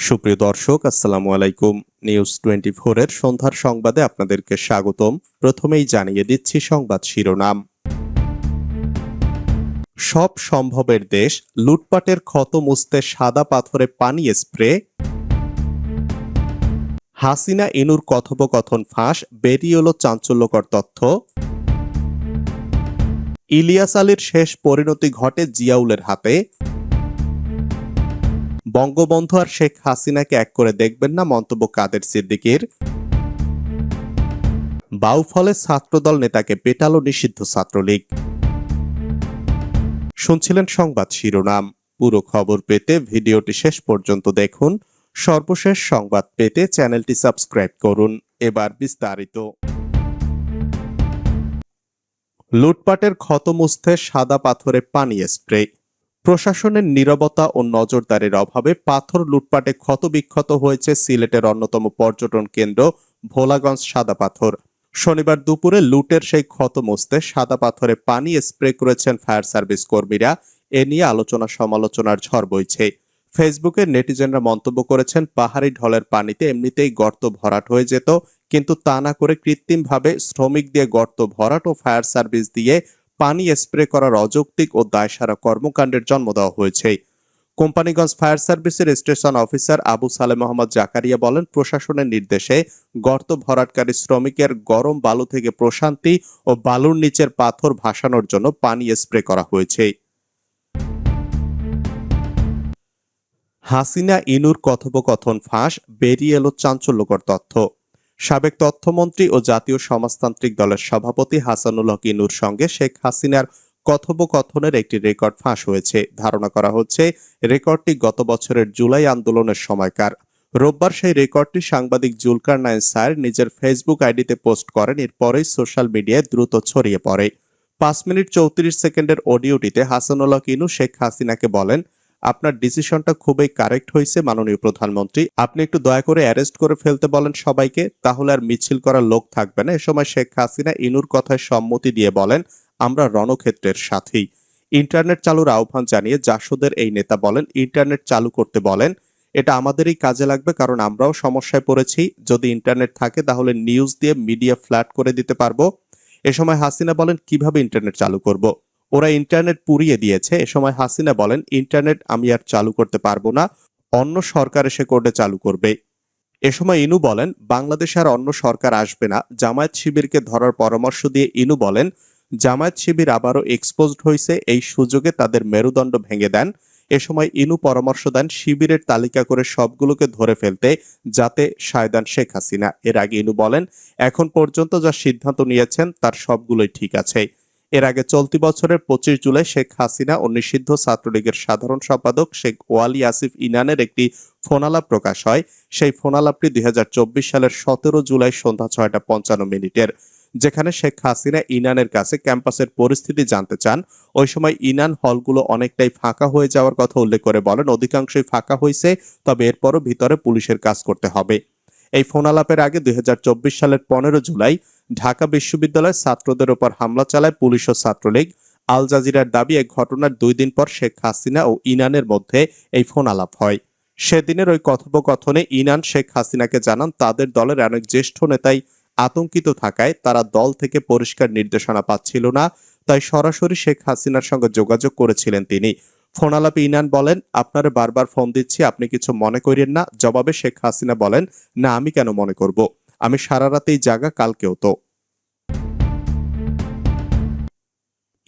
সুপ্রিয় দর্শক, আসসালামু আলাইকুম। নিউজ টোয়েন্টি ফোরের সন্ধ্যার সংবাদে আপনাদেরকে স্বাগতম। প্রথমেই জানিয়ে দিচ্ছি সংবাদ শিরোনাম। সব সম্ভবের দেশ লুটপাটের ক্ষত মুছতে সাদা পাথরে পানি স্প্রে। হাসিনা ইনুর কথোপকথন ফাঁস বেরিয়ে চাঞ্চল্যকর তথ্য। ইলিয়াস আলীর শেষ পরিণতি ঘটে জিয়াউলের হাতে। বঙ্গবন্ধু আর শেখ হাসিনাকে এক করে দেখবেন না মন্তব্য কাদের সিদ্দিকির? বাউফলে ছাত্রদল নেতাকে পেটালো নিষিদ্ধ ছাত্রলীগ। শুনছিলেন সংবাদ শিরোনাম। পুরো খবর পেতে ভিডিওটি শেষ পর্যন্ত দেখুন। সর্বশেষ সংবাদ পেতে চ্যানেলটি সাবস্ক্রাইব করুন। এবার বিস্তারিত। লুটপাটের ক্ষত মুছতে সাদা পাথরে পানি স্প্রে। প্রশাসনের নীরবতা ও নজরদারির অভাবে পাথর লুটপাটে ক্ষতবিক্ষত হয়েছে সিলেটের অন্যতম পর্যটন কেন্দ্র ভোলাগঞ্জ সাদা পাথর। শনিবার দুপুরে লুটের সেই ক্ষত মুছতে সাদা পাথরে পানি স্প্রে করেছেন ফায়ার সার্ভিস কর্মীরা। এ নিয়ে আলোচনা সমালোচনার ঝড় বইছে। ফেসবুকে নেটিজেনরা মন্তব্য করেছেন, পাহাড়ি ঢলের পানিতে এমনিতেই গর্ত ভরাট হয়ে যেত, কিন্তু তা না করে কৃত্রিমভাবে শ্রমিক দিয়ে গর্ত ভরাট ও ফায়ার সার্ভিস দিয়ে পানি স্প্রে করার অযৌক্তিক ও দায়সারা কর্মকাণ্ডের জন্ম দেওয়া হয়েছে। কোম্পানিগঞ্জ ফায়ার সার্ভিসের স্টেশন অফিসার আবু সালে মোহাম্মদ জাকারিয়া বলেন, প্রশাসনের নির্দেশে গর্ত ভরাটকারী শ্রমিকের গরম বালু থেকে প্রশান্তি ও বালুর নিচের পাথর ভাসানোর জন্য পানি স্প্রে করা হয়েছে। হাসিনা ইনুর কথোপকথন ফাঁস, বেরিয়ে এলো চাঞ্চল্যকর তথ্য। সাবেক তথ্যমন্ত্রী ও জাতীয় সমাজতান্ত্রিক দলের সভাপতি হাসানুল হক ইনুর সঙ্গে শেখ হাসিনার কথোপকথনের একটি রেকর্ড ফাঁস হয়েছে। ধারণা করা হচ্ছে, রেকর্ডটি গত বছরের জুলাই আন্দোলনের সময়কার। রোববার সেই রেকর্ডটি সাংবাদিক জুলকার নাইন স্যার নিজের ফেসবুক আইডিতে পোস্ট করেন। এরপরেই সোশ্যাল মিডিয়ায় দ্রুত ছড়িয়ে পড়ে। পাঁচ মিনিট চৌত্রিশ সেকেন্ডের অডিওটিতে হাসানুল হক ইনু শেখ হাসিনাকে বলেন আপনার ডিসিশনটা খুবই কারেক্ট হয়েছে, মাননীয় প্রধানমন্ত্রী। আপনি একটু দয়া করে অ্যারেস্ট করে ফেলতে বলেন সবাইকে, তাহলে আর মিছিল করার লোক থাকবে না। এ সময় শেখ হাসিনা ইনুর কথায় সম্মতি দিয়ে বলেন, আমরা রণক্ষেত্রের সাথেই। ইন্টারনেট চালুর আহ্বান জানিয়ে জাসদের এই নেতা বলেন, ইন্টারনেট চালু করতে বলেন। এটা আমাদেরই কাজে লাগবে, কারণ আমরাও সমস্যায় পড়েছি। যদি ইন্টারনেট থাকে, তাহলে নিউজ দিয়ে মিডিয়া ফ্ল্যাট করে দিতে পারব। এ সময় হাসিনা বলেন, কীভাবে ইন্টারনেট চালু করব? ওরা ইন্টারনেট পুড়িয়ে দিয়েছে। এ সময় হাসিনা বলেন ইন্টারনেট আমি আর চালু করতে পারব না, অন্য সরকার এসে করলে চালু করবে। এ সময় ইনু বলেন, বাংলাদেশে আর অন্য সরকার আসবে না। জামায়াত শিবিরকে ধরার পরামর্শ দিয়ে ইনু বলেন, জামায়াত শিবির আবারও এক্সপোজড হয়েছে এই সুযোগে তাদের মেরুদণ্ড ভেঙে দেন। এ সময় ইনু পরামর্শ দেন, শিবিরের তালিকা করে সবগুলোকে ধরে ফেলতে, যাতে সায়দান শেখ হাসিনা। এর আগে ইনু বলেন, এখন পর্যন্ত যা সিদ্ধান্ত নিয়েছেন, তার সবগুলোই ঠিক আছে। এর আগে চলতি বছরের পঁচিশ জুলাই শেখ হাসিনা ও নিষিদ্ধ ছাত্রলীগের সাধারণ সম্পাদক শেখ ওয়ালি আসিফ ইনানের একটি ফোনালাপ প্রকাশ হয়। সেই ফোনালাপটি দু হাজার চব্বিশ সালের সতেরো জুলাই সন্ধ্যা ছয়টা পঞ্চান্ন মিনিটের, যেখানে শেখ হাসিনা ইনানের কাছে ক্যাম্পাসের পরিস্থিতি জানতে চান। ওই সময় ইনান হলগুলো অনেকটাই ফাঁকা হয়ে যাওয়ার কথা উল্লেখ করে বলেন, অধিকাংশই ফাঁকা হয়েছে তবে এরপরও ভিতরে পুলিশের কাজ করতে হবে। এই ফোনালাপের আগে দু হাজার চব্বিশ সালের পনেরো জুলাই ঢাকা বিশ্ববিদ্যালয়ের ছাত্রদের ওপর হামলা চালায় পুলিশ ও ছাত্রলীগ। আল জাজিরার দাবি এক ঘটনার দুই দিন পর শেখ হাসিনা ও ইনানের মধ্যে এই ফোন আলাপ হয়। সেদিনের ওই কথোপকথনে ইনান, শেখ হাসিনাকে জানান, তাদের দলের অনেক জ্যেষ্ঠ নেতাই আতঙ্কিত থাকায় তারা দল থেকে পরিষ্কার নির্দেশনা পাচ্ছিল না। তাই সরাসরি শেখ হাসিনার সঙ্গে যোগাযোগ করেছিলেন তিনি। ফোন আলাপে ইনান বলেন, আপনারা বারবার ফোন দিচ্ছি, আপনি কিছু মনে করেন না। জবাবে শেখ হাসিনা বলেন, না, আমি কেন মনে করব? আমি সারা রাতেই জাগা, কালকেও তো।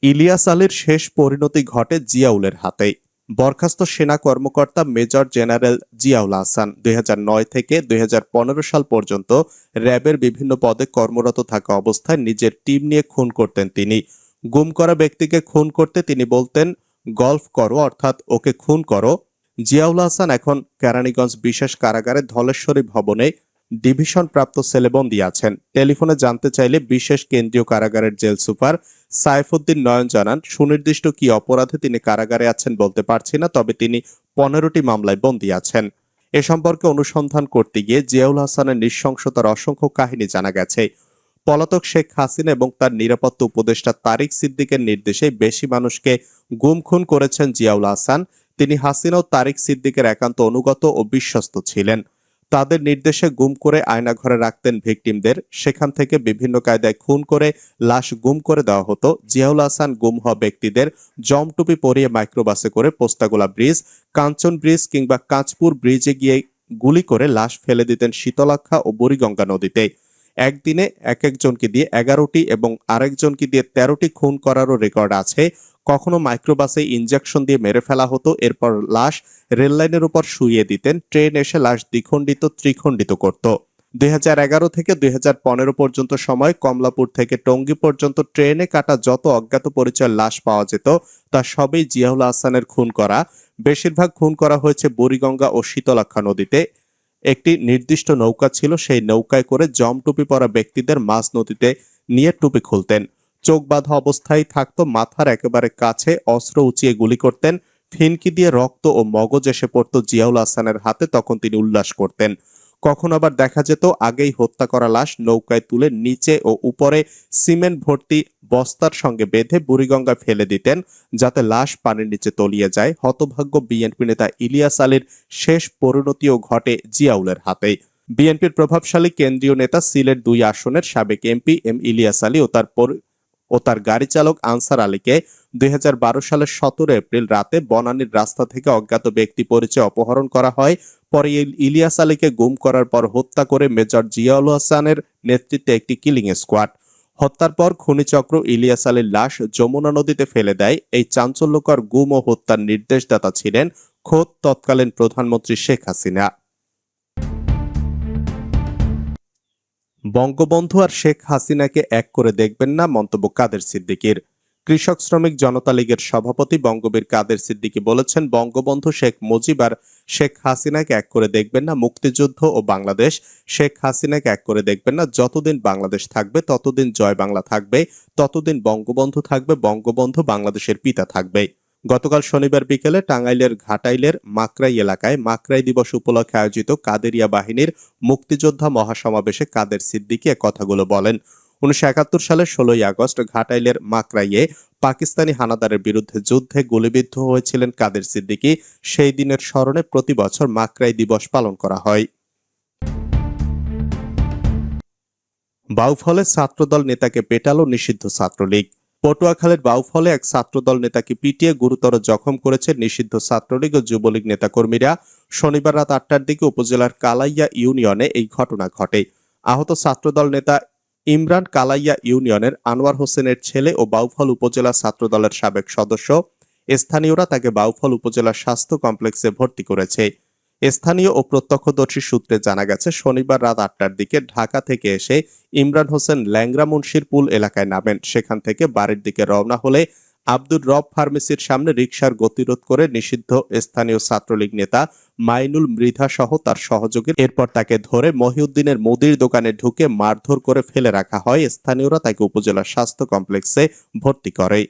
ইলিয়াস আলীর শেষ পরিণতি ঘটে জিয়াউলের হাতে। বরখাস্ত সেনা কর্মকর্তা মেজর জেনারেল জিয়াউল হাসান দুই হাজার নয় থেকে দুই হাজার পনেরো সাল পর্যন্ত র্যাবের বিভিন্ন পদে কর্মরত থাকা অবস্থায় নিজের টিম নিয়ে খুন করতেন তিনি। গুম করা ব্যক্তিকে খুন করতে তিনি বলতেন গল্ফ করো, অর্থাৎ ওকে খুন করো। জিয়াউল হাসান এখন কেরানীগঞ্জ বিশেষ কারাগারে ধলেশ্বরী ভবনে ডিভিশন প্রাপ্ত সেলেবন্দি আছেন। টেলিফোনে জানতে চাইলে বিশেষ কেন্দ্রীয় কারাগারের জেল সুপার সাইফুদ্দিন নয়ন জানান, সুনির্দিষ্ট কি অপরাধে তিনি কারাগারে আছেন বলতে পারছি না, তবে তিনি পনেরোটি মামলায় বন্দী আছেন। এ সম্পর্কে অনুসন্ধান করতে গিয়ে জিয়াউল হাসানের নৃশংসতার অসংখ্য কাহিনী জানা গেছে। পলাতক শেখ হাসিনা এবং তার নিরাপত্তা উপদেষ্টা তারিক সিদ্দিকের নির্দেশে বেশি মানুষকে গুম খুন করেছেন জিয়াউল হাসান। তিনি হাসিনা ও তারিক সিদ্দিকের একান্ত অনুগত ও বিশ্বস্ত ছিলেন। তাদের নির্দেশে গুম করে আয়নাঘরে রাখতেন ভিকটিমদের। সেখান থেকে বিভিন্ন কায়দায় খুন করে লাশ গুম করে দেওয়া হতো। জিয়াউল হাসান গুম হওয়া ব্যক্তিদের জমটুপি পরিয়ে মাইক্রোবাসে করে পোস্তাগোলা ব্রিজ, কাঞ্চন ব্রিজ কিংবা কাঁচপুর ব্রিজে গিয়ে গুলি করে লাশ ফেলে দিতেন শীতলাক্ষা ও বুড়িগঙ্গা নদীতে। একদিনে এক একজনকে দিয়ে এগারোটি এবং আরেকজনকে দিয়ে তেরোটি খুন করারও রেকর্ড আছে। কখনো মাইক্রোবাসে ইনজেকশন দিয়ে মেরে ফেলা হতো, এরপর লাশ রেললাইনের উপর শুইয়ে দিতেন ট্রেন এসে লাশ দ্বিখণ্ডিত, ত্রিখণ্ডিত করত। দুই হাজার এগারো থেকে দুই হাজার পনেরো পর্যন্ত সময় কমলাপুর থেকে টঙ্গী পর্যন্ত ট্রেনে কাটা যত অজ্ঞাত পরিচয়ের লাশ পাওয়া যেত, তা সবই জিয়াউল হাসানের খুন করা। বেশিরভাগ খুন করা হয়েছে বুড়িগঙ্গা ও শীতলাক্ষা নদীতে। একটি নির্দিষ্ট নৌকা ছিল, সেই নৌকায় করে জম টুপি পরা ব্যক্তিদের মাছ নদীতে নিয়ে টুপি খুলতেন। চোখ বাঁধা অবস্থায় থাকতো, মাথার একেবারে কাছে অস্ত্র উঁচিয়ে গুলি করতেন, ফিনকি দিয়ে রক্ত ও মগজ এসে পড়তো জিয়াউল হাসানের হাতে, তখন তিনি উল্লাস করতেন। কখনো আবার দেখা যেত, আগেই হত্যা করা লাশ নৌকায় তুলে নিচে ও উপরে সিমেন্ট ভর্তি বস্তার সঙ্গে বেঁধে বুড়িগঙ্গা ফেলে দিতেন যাতে লাশ পানির নিচে তলিয়ে যায়। হতভাগ্য বিএনপি নেতা ইলিয়াস আলীর শেষ পরিণতিও ঘটে জিয়াউলের হাতেই। বিএনপির প্রভাবশালী কেন্দ্রীয় নেতা সিলেট দুই আসনের সাবেক এমপি এম ইলিয়াস আলী ও তার ও তার গাড়ি চালক আনসার আলীকে দুই হাজার বারো সালের সতেরো এপ্রিল রাতে বনানীর রাস্তা থেকে অজ্ঞাত ব্যক্তি পরিচয় অপহরণ করা হয়। পরে ইল- ইলিয়াস আলীকে গুম করার পর হত্যা করে মেজর জিয়াউল হাসানের নেতৃত্বে একটি কিলিং স্কোয়াড। হত্যার পর খনিচক্র ইলিয়াস আলীর লাশ যমুনা নদীতে ফেলে দেয়। এই চাঞ্চল্যকর গুম ও হত্যার নির্দেশদাতা ছিলেন খোদ তৎকালীন প্রধানমন্ত্রী শেখ হাসিনা। বঙ্গবন্ধু আর শেখ হাসিনাকে এক করে দেখবেন না মন্তব্য কাদের সিদ্দিকীর। কৃষক শ্রমিক জনতা লীগের সভাপতি বঙ্গবীর কাদের সিদ্দিকী বলেছেন, বঙ্গবন্ধু শেখ মুজিব আর শেখ হাসিনাকে এক করে দেখবেন না মুক্তিযুদ্ধ ও বাংলাদেশ। শেখ হাসিনাকে এক করে দেখবেন না যতদিন বাংলাদেশ থাকবে, ততদিন জয় বাংলা থাকবে, ততদিন বঙ্গবন্ধু থাকবে, বঙ্গবন্ধু বাংলাদেশের পিতা থাকবে। গতকাল শনিবার বিকেলে টাঙ্গাইলের ঘাটাইলের মাকরাই এলাকায় মাকরাই দিবস উপলক্ষে আয়োজিত কাদেরিয়া বাহিনীর মুক্তিযোদ্ধা মহাসমাবেশে কাদের সিদ্দিকী কথাগুলো বলেন। উনিশশো একাত্তর সালের ষোলোই আগস্ট ঘাটাইলের মাকরাইয়ে পাকিস্তানি হানাদারের বিরুদ্ধে যুদ্ধে গুলিবিদ্ধ হয়েছিলেন কাদের সিদ্দিকী। সেই দিনের স্মরণে প্রতি বছর মাকরাই দিবস পালন করা হয়। বাউফলে ছাত্রদল নেতাকে পেটালো নিষিদ্ধ ছাত্রলীগ। পটুয়াখালীর বাউফলে এক ছাত্রদল নেতাকে পিটিয়ে গুরুতর জখম করেছে নিষিদ্ধ ছাত্রলীগ ও যুবলীগ নেতাকর্মীরা। শনিবার রাত আটটার দিকে উপজেলার কালাইয়া ইউনিয়নে এই ঘটনা ঘটে। আহত ছাত্রদল নেতা ইমরান কালাইয়া ইউনিয়নের আনোয়ার হোসেনের ছেলে ও বাউফল উপজেলা ছাত্রদলের সাবেক সদস্য। স্থানীয়রা তাকে বাউফল উপজেলা স্বাস্থ্য কমপ্লেক্সে ভর্তি করেছে। স্থানীয় ও প্রত্যক্ষদর্শী সূত্রে জানা গেছে, শনিবার রাত আটটার দিকে ঢাকা থেকে এসে ইমরান হোসেন ল্যাংরা মুন্সির পুল এলাকায় নামেন। সেখান থেকে বাড়ির দিকে রওনা হলে আব্দুর রব ফার্মেসির সামনে রিকশার গতিরোধ করে নিষিদ্ধ স্থানীয় ছাত্রলীগ নেতা মাইনুল মৃধা সহ তার সহযোগী এরপর তাকে ধরে মহিউদ্দিনের মুদির দোকানে ঢুকে মারধর করে ফেলে রাখা হয়। স্থানীয়রা তাকে উপজেলা স্বাস্থ্য কমপ্লেক্সে ভর্তি করে।